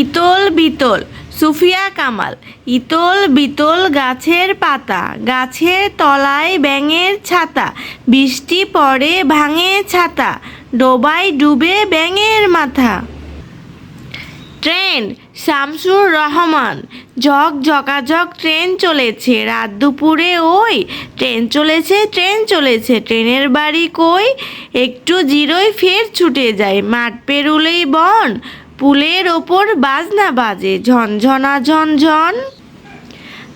ইতল বিতল, সুফিয়া কামাল, ইতল বিতল গাছের পাতা গাছের তলায় ব্যাঙের ছাতা, বৃষ্টি পড়ে ভাঙে ছাতা, ডোবায় ডুবে ব্যাঙের মাথা। ট্রেন, শামসুর রহমান, ঝক ঝকাঝক ট্রেন চলেছে, রাত দুপুরে ওই, ট্রেন চলেছে ট্রেন চলেছে, ট্রেনের বাড়ি কই? একটু জিরোই ফের ছুটে যায়, মাঠ পেরুলেই বন পুলের ওপর বাজনা বাজে, ঝনঝনা ঝনঝন।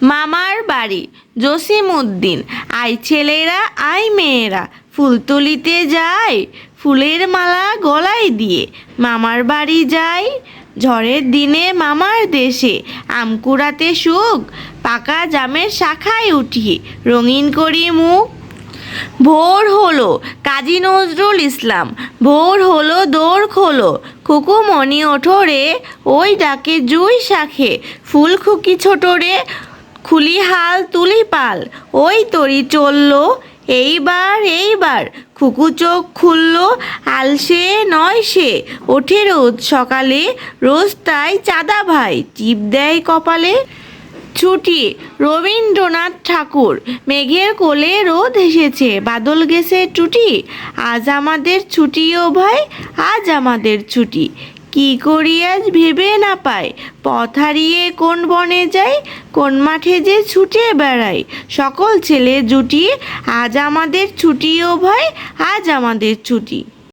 মামার বাড়ি জসিম উদ্দিন আই ছেলেরা, আই মেয়েরা। ফুল তুলিতে যায়, ফুলের মালা গলায় দিয়ে। মামার বাড়ি যায় ঝড়ের দিনে মামার দেশে। আম কুড়াতে সুখ, পাকা জামের শাখায় উঠি। রঙিন করি মুখ। ভোর হলো, কাজী নজরুল ইসলাম। ভোর হলো দৌড় খোলো। খুকুমণি ওঠো রে ওই ডাকে জুই শাখে, ফুল খুকি ছোট রে খুলি হাল তুলি পাল ওই তরি চলল, এইবার এইবার, খুকু চোখ খুললো, আলসে নয় সে। ওঠে রোজ সকালে, রোজ তাই চাঁদা ভাই, টিপ দেয় কপালে। ছুটি। রবীন্দ্রনাথ ঠাকুর, মেঘের কোলে রোদ এসেছে, বাদল গেছে টুটি আজ আমাদের ছুটি ও ভাই, আজ আমাদের ছুটি। কি করি আজ ভেবে না পাই, পথ হারিয়ে কোন বনে যাই, কোন মাঠে যে ছুটে বেড়াই। সকল ছেলে জুটি, আজ আমাদের ছুটি ও ভাই, আজ আমাদের ছুটি।